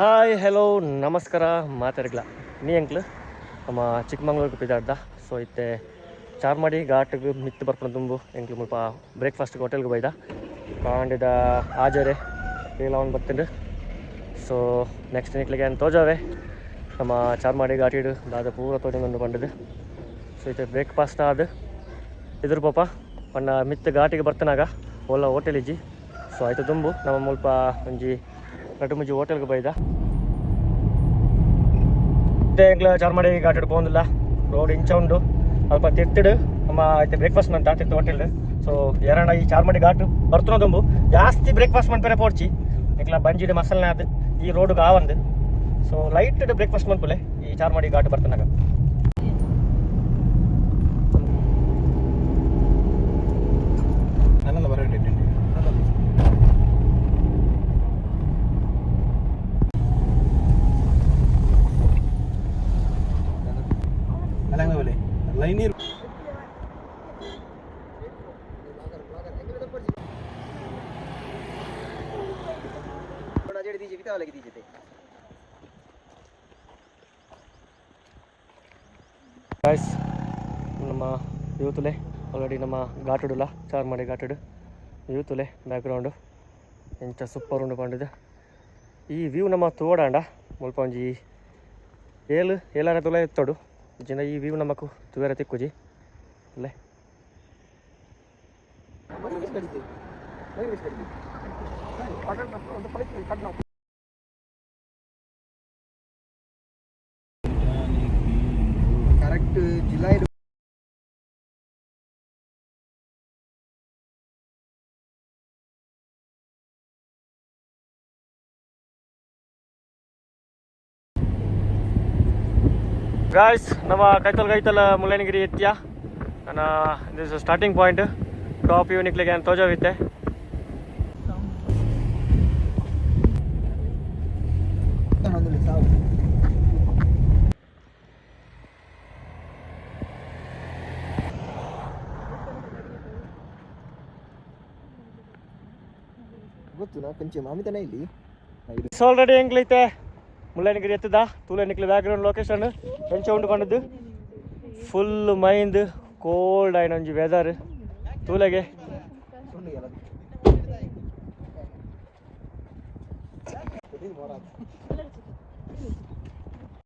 Hi hello ನಮಸ್ಕಾರ ಮಾತಾಡಿಲ್ಲ ನೀ ಅಂಕ್ಲು? ನಮ್ಮ ಚಿಕ್ಕಮಂಗ್ಳೂರ್ಗೆ ಬಿದ್ದಾಡ್ದ ಸೊ ಇತ್ತೆ ಚಾರ್ಮಾಡಿ ಘಾಟ್ಗೆ ಮಿತ್ತು ಬರ್ಕೊಂಡು ತುಂಬು. ಎಂಕ್ಲು ಮುಲ್ಪ ಬ್ರೇಕ್ಫಾಸ್ಟ್ಗೆ ಹೋಟೆಲ್ಗೆ ಬೈದ. ಕಾಂಡಿದ ಹಾಜರೆ ಇಲ್ಲ ಅವ್ನು ಬರ್ತೀನಿ ಸೊ ನೆಕ್ಸ್ಟ್ ನಿಕ್ಲಿಗೆ ಏನು ತೋಜಾವೆ. ನಮ್ಮ ಚಾರ್ಮಾಡಿ ಘಾಟಿಡು ದಾದ ಪೂರ ತೋಜೊಂದು ಬಂದಿದ್ದು ಸೊ ಇತ್ತೆ ಬ್ರೇಕ್ಫಾಸ್ಟ್ ಆದ. ಇದ್ರ ಪಾಪ ಪಂಡ ಮಿತ್ತು ಘಾಟಿಗೆ ಬರ್ತನಾಗ ಓಲಾ ಹೋಟೆಲ್ ಇಜ್ಜಿ. ಸೊ ಆಯಿತು ತುಂಬು. ನಮ್ಮ ಮುಲ್ಪ ಒಂಜಿ ರಟ್ಟು ಮುಂಜಿ ಹೋಟೆಲ್ಗೆ ಬೈದ. ಮತ್ತೆ ಚಾರ್ಮಾಡಿ ಘಾಟ್ ಹಿಡ್ಕೊಂಡಿಲ್ಲ ರೋಡ್ ಇಂಚ ಉಂಡು ಅಲ್ಪ ತಿರ್ತಿಡು. ನಮ್ಮ ಐತೆ ಬ್ರೇಕ್ಫಾಸ್ಟ್ ಮಾಡ್ತಾ ತಿರ್ತು ಹೋಟೆಲ್ ಸೊ ಎರಡ ಈ ಚಾರ್ಮಾಡಿ ಘಾಟ್ ಬರ್ತನೋ ತುಂಬು ಜಾಸ್ತಿ ಬ್ರೇಕ್ಫಾಸ್ಟ್ ಮಾಡ್ತಾರೆ ಪೋಡ್ಚಿ ಇಲ್ಲ ಬಂಜಿಡು ಮಸಾಲೆ ಅದು, ಈ ರೋಡ್ಗೆ ಆವಂದು ಸೊ ಲೈಟ್ ಬ್ರೇಕ್ಫಾಸ್ಟ್ ಮನ್ಪುಲೆ ಈ ಚಾರ್ಮಾಡಿ ಘಾಟ್ ಬರ್ತನಾಗ. ಲೈನ್ ಇರ್. ನಮ್ಮ ಯೂತ್ಲೆ ಆಲ್ರೆಡಿ ನಮ್ಮ ಘಾಟುಡುಲ ಚಾರ್ ಮಾಡಿ ಘಾಟುಡು. ಯೂತ್ಲೆ ಬ್ಯಾಕ್ಗ್ರೌಂಡು ಎಂಚ ಸೂಪರ್ ಉಂಡು ಪಂಡಿದೆ. ಈ ವ್ಯೂ ನಮ್ಮ ತೋಡಾಂಡ ಮುಲ್ಪ ಒಂಜಿ ಏಳು, ಏಳಾರ ತುಲ ಎತ್ತೋಡು. ಜಿನ ಈ ವ್ಯೂ ನಮಕು ತುವೇರ ತಿಕ್ಕುಜಿ ಅಲ್ಲೇ ಕರೆಕ್ಟ್ ಜುಲೈ ಗಾಯ್ಸ್ ನಮ್ಮ ಕೈತಲ್ ಕೈತಲ್ ಮುಳ್ಳಯ್ಯನಗಿರಿ ಎತ್ತಿಯ ನನ್ನ ದಿಸ್ ಸ್ಟಾರ್ಟಿಂಗ್ ಪಾಯಿಂಟ್ ಟಾಪ್ ಯೂನಿಕ್ಲಿಗೆ ನಾನು ತೋಜವಿತ್ತೆ ಗೊತ್ತು ನಾ ಕೊಂಚ ಮಾಮಿತನ ಇಲ್ಲಿ? ಇಟ್ಸ್ ಆಲ್ರೆಡಿ ಹೆಂಗ್ಲೈತೆ ಮುಳ್ಳಯ್ಯನಗಿರಿ ಎತ್ತದ ತೂಲೆ ನಿಕ್ಲಿ ಬ್ಯಾಕ್ಗ್ರೌಂಡ್ ಲೊಕೇಶನ್ ಎಂಚ ಉಂಡ್ಕೊಂಡದ್ದು ಫುಲ್ ಮೈಂದ್ ಕೋಲ್ಡ್ ಆಯ್ನ ಒಂಜಿ ವೆದರ್ ತೂಲೆಗೆ.